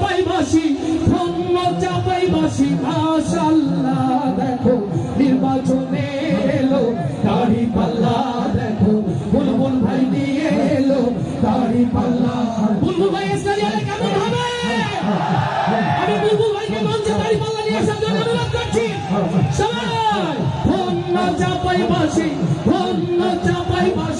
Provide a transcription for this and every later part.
চাপাইবাসী, ধন্য চাপাইবাসী মাশাল্লাহ দেখো, নির্বাচনে এলো, দাড়ি পাল্লা, দেখো, বুলবুল ভাই নিয়ে এলো, দাড়ি পাল্লা। বুলবুল ভাই ইসলামী আলে কেমন হবে? আমি বুলবুল ভাইকে মঞ্চে দাড়ি পাল্লা নিয়ে আসার জন্য অনুরোধ করছি। সবাই, ধন্য চাপাইবাসী ধন্য চাপাইবাসী।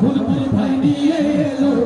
ফুলপুর ভাই নিয়ে এলো।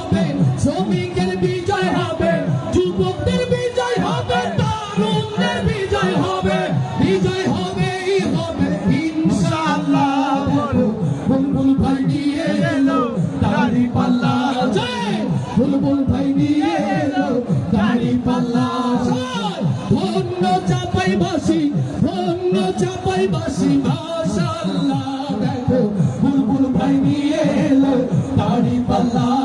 চাপাই বাসি মাশাল্লাহ দেখো বুলবুল ভাই নিয়ে এলো দাড়ি পাল্লা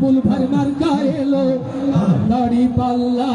বুলভার মার্কা এলো দাড়ি পাল্লা।